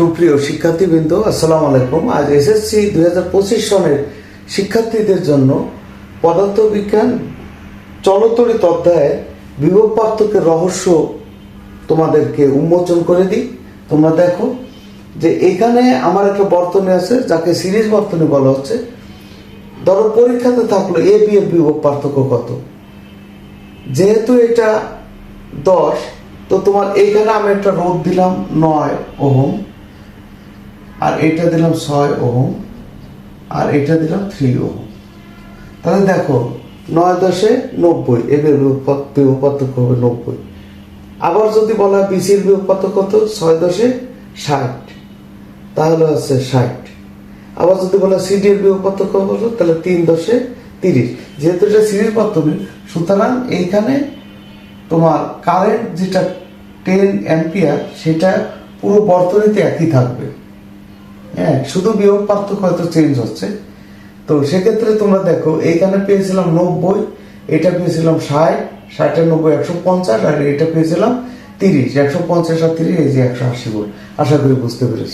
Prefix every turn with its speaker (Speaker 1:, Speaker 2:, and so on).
Speaker 1: সুপ্রিয় শিক্ষার্থীবৃন্দ, আসসালামু আলাইকুম। আজ এসএসসি দুই হাজার পঁচিশ সনের শিক্ষার্থীদের জন্য পদার্থবিজ্ঞান চলতরিত অধ্যায়ে বিভব পার্থক্যের রহস্য তোমাদেরকে উন্মোচন করে দিই। তোমরা দেখো যে এখানে আমার একটা বর্তনী আছে, যাকে সিরিজ বর্তনী বলা হচ্ছে। ধরো, পরীক্ষাতে থাকল এ বি এর বিভব পার্থক্য কত? যেহেতু এটা দশ, তো তোমার এইখানে আমি একটা রোদ দিলাম নয় ওহম। আর এটা দিলাম ছয় ওহম, আর এটা দিলাম থ্রি ওহম। তাহলে দেখো, নয় দশে নব্বই এদের পার্থক্য হবে নব্বই। আবার যদি বলা বিসির পার্থক্য কত? ছয় দশে ষাট। তাহলে হচ্ছে ষাট। আবার যদি বলা সিডির পার্থক্য বলো তাহলে তিন দশে তিরিশ। যেহেতু এটা সিরিজ পার্থক্য, সুতরাং এইখানে তোমার কারেন্ট যেটা টেন অ্যাম্পিয়ার সেটা পুরো বর্তনীতে একই থাকবে। হ্যাঁ শুধু বিয়োগ পার্থক্য হয়তো চেঞ্জ হচ্ছে। তো সেক্ষেত্রে তোমরা দেখো এখানে পেয়েছিলাম নব্বই, এটা পেয়েছিলাম ষাট, ষাটের নব্বই একশো পঞ্চাশ, আর এটা পেয়েছিলাম তিরিশ, একশো পঞ্চাশ আর তিরিশ, এই যে একশো আশি বল আশা করি বুঝতে পেরেছি।